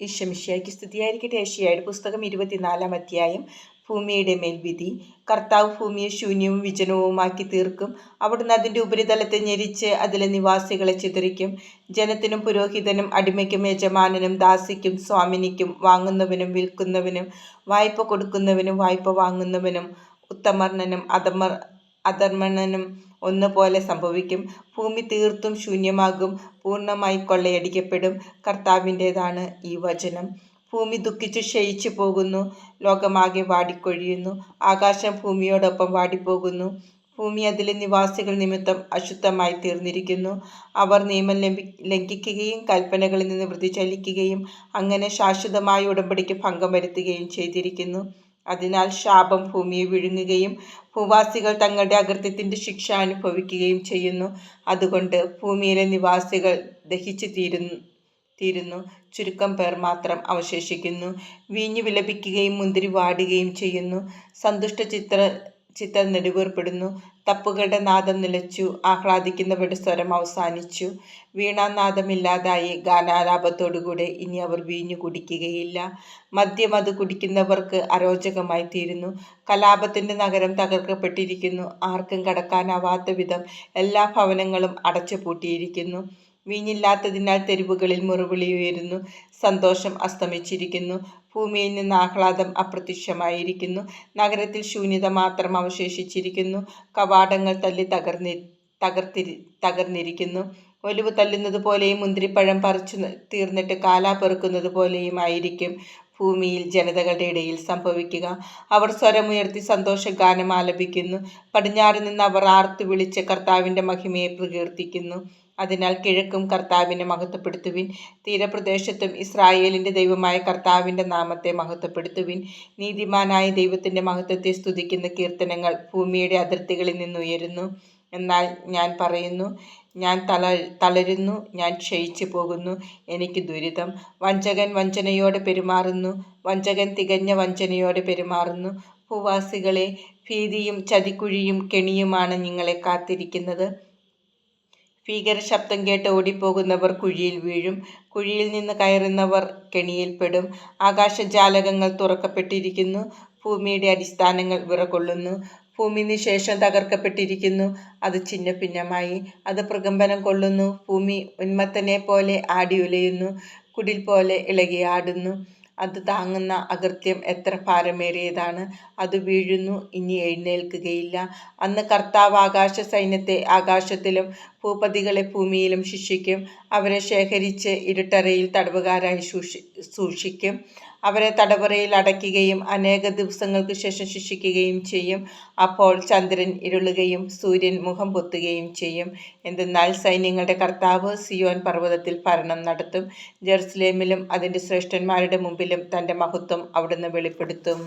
ഈശമിഷ്യായ്ക്ക് സ്തുതിയായിരിക്കട്ടെ. ഏഷ്യയുടെ പുസ്തകം ഇരുപത്തിനാലാം അധ്യായം ഭൂമിയുടെ മേൽവിധി. കർത്താവ് ഭൂമിയെ ശൂന്യവും വിജനവുമാക്കി തീർക്കും. അവിടുന്ന് അതിന്റെ ഉപരിതലത്തെ ഞെരിച്ച് അതിലെ നിവാസികളെ ചിതറിക്കും. ജനത്തിനും പുരോഹിതനും അടിമയ്ക്കും യജമാനനും ദാസിക്കും സ്വാമിനിക്കും വാങ്ങുന്നവനും വിൽക്കുന്നവനും വായ്പ കൊടുക്കുന്നവനും വായ്പ വാങ്ങുന്നവനും ഉത്തമർണനും അധമർ അധർമ്മണനും ഒന്നുപോലെ സംഭവിക്കും. ഭൂമി തീർത്തും ശൂന്യമാകും. പൂർണമായി കൊള്ളയടിക്കപ്പെടും. കർത്താവിന്റേതാണ് ഈ വചനം. ഭൂമി ദുഃഖിച്ചു ക്ഷയിച്ചു പോകുന്നു. ലോകമാകെ വാടിക്കൊഴിയുന്നു. ആകാശം ഭൂമിയോടൊപ്പം വാടിപ്പോകുന്നു. ഭൂമി അതിലെ നിവാസികൾ നിമിത്തം അശുദ്ധമായി തീർന്നിരിക്കുന്നു. അവർ നിയമം ലംഘി ലംഘിക്കുകയും കൽപ്പനകളിൽ നിന്ന് വ്യതിചലിക്കുകയും അങ്ങനെ ശാശ്വതമായ ഉടമ്പടിക്ക് ഭംഗം വരുത്തുകയും ചെയ്തിരിക്കുന്നു. അതിനാൽ ശാപം ഭൂമിയെ വിഴുങ്ങുകയും ഭൂവാസികൾ തങ്ങളുടെ അകൃത്യത്തിന്റെ ശിക്ഷ അനുഭവിക്കുകയും ചെയ്യുന്നു. അതുകൊണ്ട് ഭൂമിയിലെ നിവാസികൾ ദഹിച്ചു തീരുന്നു തീരുന്നു. ചുരുക്കം പേർ മാത്രം അവശേഷിക്കുന്നു. വീഞ്ഞു വിലപിക്കുകയും മുന്തിരി വാടുകയും ചെയ്യുന്നു. സന്തുഷ്ട ചിത്ര ചിത്തം നെടുവേർപ്പെടുന്നു. തപ്പുകളുടെ നാദം നിലച്ചു. ആഹ്ലാദിക്കുന്നവരുടെ സ്വരം അവസാനിച്ചു. വീണാനാദമില്ലാതായി ഗാനാലാപത്തോടുകൂടെ ഇനി അവർ വീഞ്ഞു കുടിക്കുകയില്ല. മദ്യം അത് കുടിക്കുന്നവർക്ക് അരോചകമായി തീരുന്നു. കലാപത്തിന്റെ നഗരം തകർക്കപ്പെട്ടിരിക്കുന്നു. ആർക്കും കടക്കാനാവാത്ത വിധം എല്ലാ ഭവനങ്ങളും അടച്ചു പൂട്ടിയിരിക്കുന്നു വീഞ്ഞില്ലാത്തതിനാൽ തെരുവുകളിൽ മുറിവിളി ഉയരുന്നു. സന്തോഷം അസ്തമിച്ചിരിക്കുന്നു. ഭൂമിയിൽ നിന്ന് ആഹ്ലാദം അപ്രത്യക്ഷമായിരിക്കുന്നു. നഗരത്തിൽ ശൂന്യത മാത്രം അവശേഷിച്ചിരിക്കുന്നു. കവാടങ്ങൾ തല്ലി തകർന്നി തകർത്തിരി തകർന്നിരിക്കുന്നു. ഒലിവ് തല്ലുന്നത് പോലെയും മുന്തിരിപ്പഴം പറിച്ചു തീർന്നിട്ട് കാലാ പെറുക്കുന്നത് പോലെയും ആയിരിക്കും ഭൂമിയിൽ ജനതകളുടെ ഇടയിൽ സംഭവിക്കുക. അവർ സ്വരമുയർത്തി സന്തോഷഗാനം ആലപിക്കുന്നു. പടിഞ്ഞാറ് നിന്ന് അവർ ആർത്തു വിളിച്ച് കർത്താവിന്റെ മഹിമയെ പ്രകീർത്തിക്കുന്നു. അതിനാൽ കിഴക്കും കർത്താവിനെ മഹത്വപ്പെടുത്തുവിൻ. തീരപ്രദേശത്തും ഇസ്രായേലിന്റെ ദൈവമായ കർത്താവിന്റെ നാമത്തെ മഹത്വപ്പെടുത്തുവിൻ. നീതിമാനായ ദൈവത്തിന്റെ മഹത്വത്തെ സ്തുതിക്കുന്ന കീർത്തനങ്ങൾ ഭൂമിയുടെ അതിർത്തികളിൽ നിന്നുയരുന്നു എന്നാൽ ഞാൻ പറയുന്നു ഞാൻ തള തളരുന്നു ഞാൻ ക്ഷയിച്ചു പോകുന്നു എനിക്ക് ദുരിതം. വഞ്ചകൻ വഞ്ചനയോടെ പെരുമാറുന്നു വഞ്ചകൻ തികഞ്ഞ വഞ്ചനയോടെ പെരുമാറുന്നു. ഭൂവാസികളെ ഭീതിയും ചതിക്കുഴിയും കെണിയുമാണ് നിങ്ങളെ കാത്തിരിക്കുന്നത്. ഭീകര ശബ്ദം കേട്ട് ഓടിപ്പോകുന്നവർ കുഴിയിൽ വീഴും. കുഴിയിൽ നിന്ന് കയറുന്നവർ കെണിയിൽപ്പെടും. ആകാശജാലകങ്ങൾ തുറക്കപ്പെട്ടിരിക്കുന്നു. ഭൂമിയുടെ അടിസ്ഥാനങ്ങൾ വിറകൊള്ളുന്നു. ഭൂമി നിശേഷം തകർക്കപ്പെട്ടിരിക്കുന്നു. അത് ചിന്ന ഭിന്നമായി അത് പ്രകമ്പനം കൊള്ളുന്നു. ഭൂമി ഉന്മത്തനെ പോലെ ആടി ഉലയുന്നു കുടിൽ പോലെ ഇളകിയാടുന്നു അത് താങ്ങുന്ന അകൃത്യം എത്ര ഭാരമേറിയതാണ്. അത് വീഴുന്നു. ഇനി എഴുന്നേൽക്കുകയില്ല. അന്ന് കർത്താവ് ആകാശ സൈന്യത്തെ ആകാശത്തിലും ഭൂപതികളെ ഭൂമിയിലും ശിക്ഷിക്കും. അവരെ ശേഖരിച്ച് ഇരുട്ടറയിൽ തടവുകാരായി സൂക്ഷിക്കും. അവരെ തടവറയിൽ അടയ്ക്കുകയും അനേക ദിവസങ്ങൾക്ക് ശേഷം ശിക്ഷിക്കുകയും ചെയ്യും. അപ്പോൾ ചന്ദ്രൻ ഇരുളുകയും സൂര്യൻ മുഖം പൊത്തുകയും ചെയ്യും. എന്തെന്നാൽ സൈന്യങ്ങളുടെ കർത്താവ് സിയോൻ പർവതത്തിൽ ഭരണം നടത്തും. ജെറുസലേമിലും അതിന്റെ ശ്രേഷ്ഠന്മാരുടെ മുമ്പിലും തന്റെ മഹത്വം അവിടുന്ന് വെളിപ്പെടുത്തും.